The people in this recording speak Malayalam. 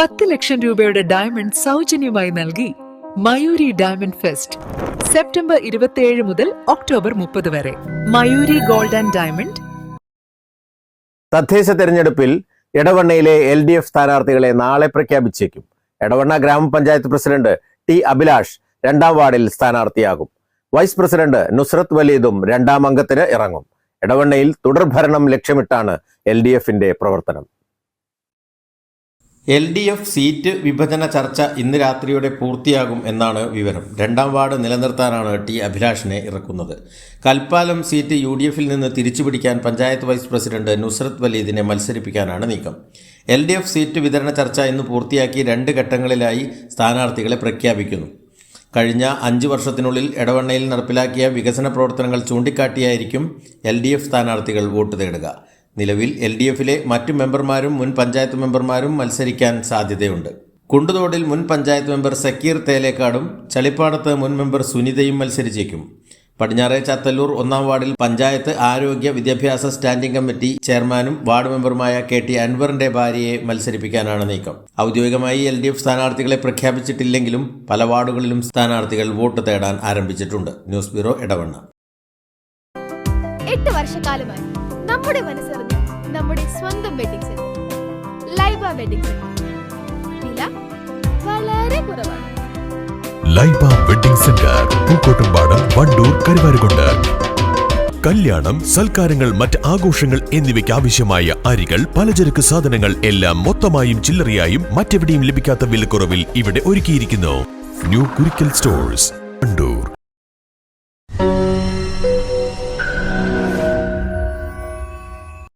പത്ത് ലക്ഷം രൂപയുടെ ഡയമണ്ട് സൗജന്യമായി നൽകി മയൂരി ഡയമണ്ട് ഫെസ്റ്റ് സെപ്റ്റംബർ ഇരുപത്തിയേഴ് മുതൽ ഒക്ടോബർ മുപ്പത് വരെ. മയൂരി ഗോൾഡ് ആൻഡ് ഡയമണ്ട് തദ്ദേശ തെരഞ്ഞെടുപ്പിൽ എടവണ്ണയിലെ എൽ ഡി എഫ് സ്ഥാനാർത്ഥികളെ നാളെ പ്രഖ്യാപിച്ചേക്കും. എടവണ്ണ ഗ്രാമപഞ്ചായത്ത് പ്രസിഡന്റ് ടി അഭിലാഷ് രണ്ടാം വാർഡിൽ സ്ഥാനാർത്ഥിയാകും. വൈസ് പ്രസിഡന്റ് നുസ്രത് വലീദും രണ്ടാം അംഗത്തിന് ഇറങ്ങും. എടവണ്ണയിൽ തുടർഭരണം ലക്ഷ്യമിട്ടാണ് എൽ ഡി എഫിന്റെ പ്രവർത്തനം. എൽ ഡി എഫ് സീറ്റ് വിഭജന ചർച്ച ഇന്ന് രാത്രിയോടെ പൂർത്തിയാകും എന്നാണ് വിവരം. രണ്ടാം വാർഡ് നിലനിർത്താനാണ് ടി അഭിലാഷിനെ ഇറക്കുന്നത്. കൽപ്പാലം സീറ്റ് യു ഡി എഫിൽ നിന്ന് തിരിച്ചുപിടിക്കാൻ പഞ്ചായത്ത് വൈസ് പ്രസിഡന്റ് നുസ്രത് വലീദിനെ മത്സരിപ്പിക്കാനാണ് നീക്കം. എൽ ഡി എഫ് സീറ്റ് വിതരണ ചർച്ച ഇന്ന് പൂർത്തിയാക്കി രണ്ട് ഘട്ടങ്ങളിലായി സ്ഥാനാർത്ഥികളെ പ്രഖ്യാപിക്കുന്നു. കഴിഞ്ഞ അഞ്ച് വർഷത്തിനുള്ളിൽ ഇടവണ്ണയിൽ നടപ്പിലാക്കിയ വികസന പ്രവർത്തനങ്ങൾ ചൂണ്ടിക്കാട്ടിയായിരിക്കും എൽ ഡി എഫ് സ്ഥാനാർത്ഥികൾ വോട്ട് തേടുക. നിലവിൽ എൽ ഡി എഫിലെ മറ്റു മെമ്പർമാരും മുൻ പഞ്ചായത്ത് മെമ്പർമാരും മത്സരിക്കാൻ സാധ്യതയുണ്ട്. കുണ്ടുതോടിൽ മുൻ പഞ്ചായത്ത് മെമ്പർ സക്കീർ തേലേക്കാടും ചളിപ്പാടത്ത് മുൻ മെമ്പർ സുനിതയും മത്സരിച്ചേക്കും. പടിഞ്ഞാറെ ചത്തല്ലൂർ ഒന്നാം വാർഡിൽ പഞ്ചായത്ത് ആരോഗ്യ വിദ്യാഭ്യാസ സ്റ്റാൻഡിംഗ് കമ്മിറ്റി ചെയർമാനും വാർഡ് മെമ്പറുമായ കെ ടി അൻവറിന്റെ ഭാര്യയെ മത്സരിപ്പിക്കാനാണ് നീക്കം. ഔദ്യോഗികമായി എൽ ഡി എഫ് സ്ഥാനാർത്ഥികളെ പ്രഖ്യാപിച്ചിട്ടില്ലെങ്കിലും പല വാർഡുകളിലും സ്ഥാനാർത്ഥികൾ വോട്ട് തേടാൻ ആരംഭിച്ചിട്ടുണ്ട്. ന്യൂസ് ബ്യൂറോ ഇടവണ്ണ എട്ട് വർഷക്കാലമായി നമ്മുടെ മനസ്സറിഞ്ഞ് നമ്മുടെ സ്വന്തം wedding centre Laiba wedding centre വില വളരെ കുറവാണ്. Laiba wedding centre Pookkottumpadam Wandoor Karuvarakundu. കല്യാണം സൽക്കാരങ്ങൾ മറ്റ് ആഘോഷങ്ങൾ എന്നിവയ്ക്ക് ആവശ്യമായ അരികൾ പലചരക്ക് സാധനങ്ങൾ എല്ലാം മൊത്തമായും ചില്ലറയായും മറ്റെവിടെയും ലഭിക്കാത്ത വിലക്കുറവിൽ ഇവിടെ ഒരുക്കിയിരിക്കുന്നു. New Kurikkal stores Wandoor.